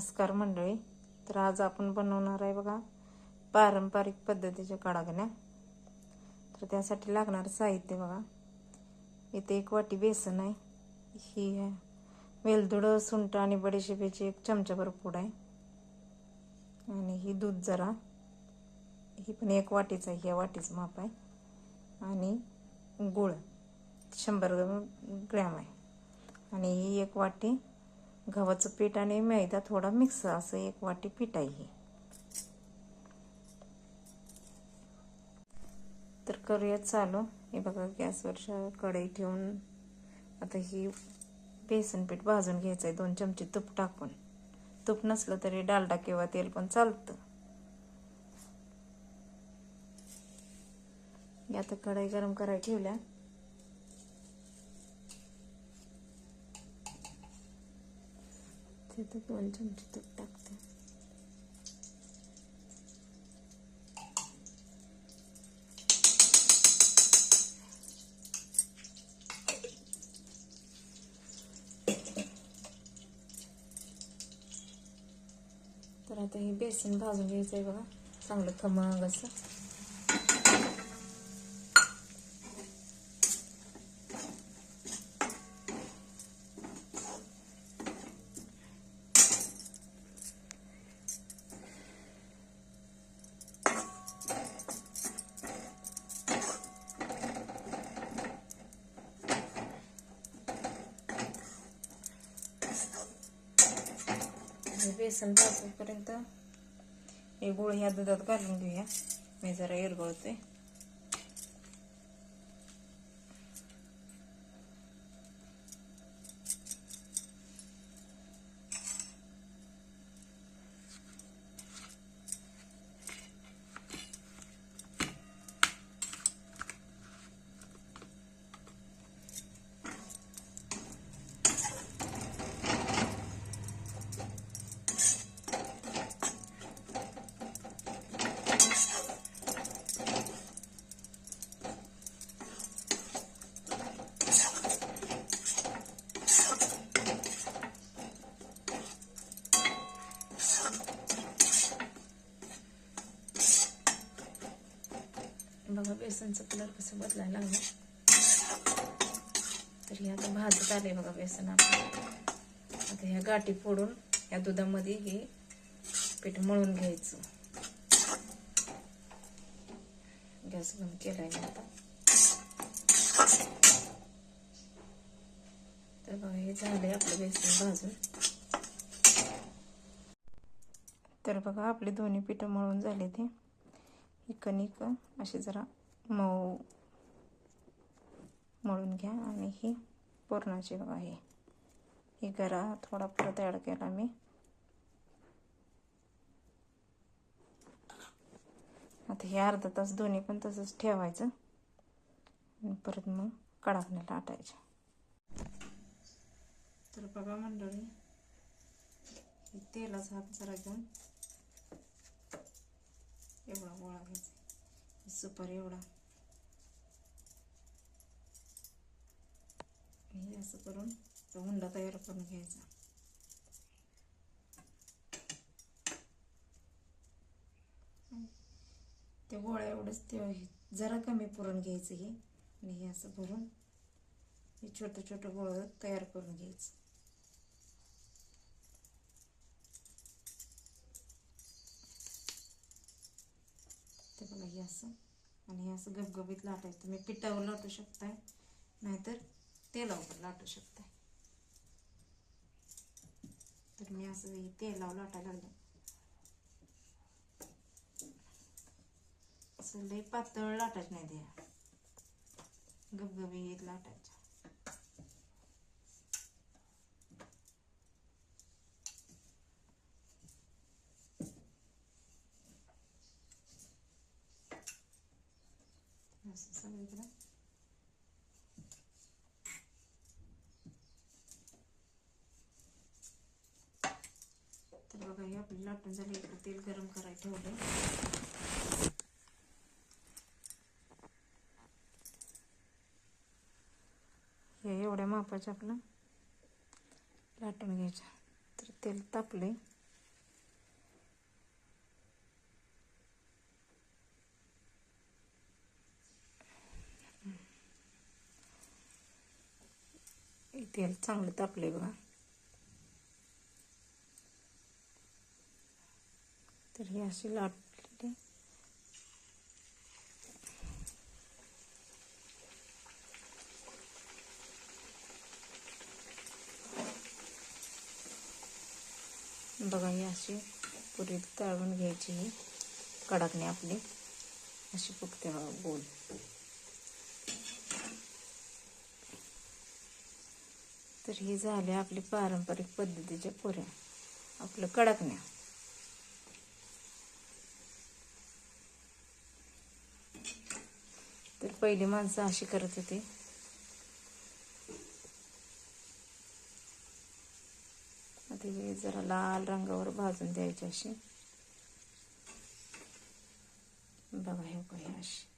नमस्कार मंडळी. तर आज आपण बनवणार आहे बघा पारंपरिक पद्धतीच्या कडागण्या तर त्यासाठी लागणारं साहित्य बघा. इथे एक वाटी बेसन आहे. ही आहे. वेलदोडं सुंठ आणि बडीशेपेची एक चमचाभर पूड आहे. आणि ही दूध जरा. ही पण एक वाटीच आहे. या वाटीचं माप आहे. आणि गुळ शंभर ग्रॅम आहे. आणि ही एक वाटी गव्हाचं पीठ आणि मैदा थोडा मिक्स असं एक वाटी पीठ आहे ही. तर करूया चालू. हे बघा गॅसवर कढई ठेवून आता ही बेसन पीठ भाजून घ्यायचं आहे दोन चमचे तूप टाकून. तूप नसलं तरी डालडा किंवा तेल पण चालतं. आता कढई गरम करायला ठेवल्या. तिथं दोन चमचे तूप टाकते तर आता हे बेसन भाजून घ्यायचं आहे बघा चांगलं खमंग असं बेसन भाजूपर्यंत हे गुळ ह्या दुधात घालून घेऊया. मी जरा इरगळते बघा बेसनचा कलर कसं बदलायला लागला. तर हे आता भाजत आले बघा बेसन आपलं. आता ह्या गाठी फोडून या दुधामध्ये हे पीठ मळून घ्यायचं. गॅस बंद केलाय आता. तर बघा हे झालंय आपलं बेसन भाजून. तर बघा आपले दोन्ही पिठं मळून झाले ते. ही कणिक अशी जरा मऊ मळून घ्या आणि ही पुरणाची बघा ही. गरा थोडा परत ॲड केला मी. आता हे अर्धा तास दोन्ही पण तसंच ठेवायचं. आणि परत मग कडाकण्याला आटायचे. तर बघा मंडळी तेलाचा हात जरा घेऊन एवढा गोळा घ्यायचा सुपारी एवढा. हे असं करून तो हुंडा तयार करून घ्यायचा. ते गोळ्या एवढंच ते जरा कमी पुरण घ्यायचं हे. आणि हे असं भरून हे छोटं छोटं गोळं तयार करून घ्यायचं. बघा हे असं. आणि हे असं गबगबीत लाटायचं. तुम्ही पिठावर लाटू शकताय नाहीतर तेलावर लाटू शकताय. तर मी असं हे तेलावर लाटायला लागले. असं लई पातळ लाटायचं नाही ते. गबगबीत लाटायचं. असं सगळीकडं तर बघा हे आपली लाटून झाली इकडे तेल गरम करायला ठेवलं हे एवढ्या मापाच्या आपलं लाटून घ्यायच्या तर तेल तापले तेल चांगलं तापले बघा. तर हे अशी लाटलेली. बघा ही अशी पुरी तळून घ्यायची ही. कडकणे आपली. अशी फुगते बघा गोल. तर ही झाले आपली पारंपरिक पद्धतीच्या पुऱ्या. आपलं कडकण्या. तर पहिली माणसं अशी करत होती. आता हे जरा लाल रंगावर भाजून द्यायची अशी. बघा हे काही अशी.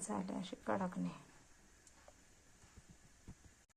झाले असे कडकणे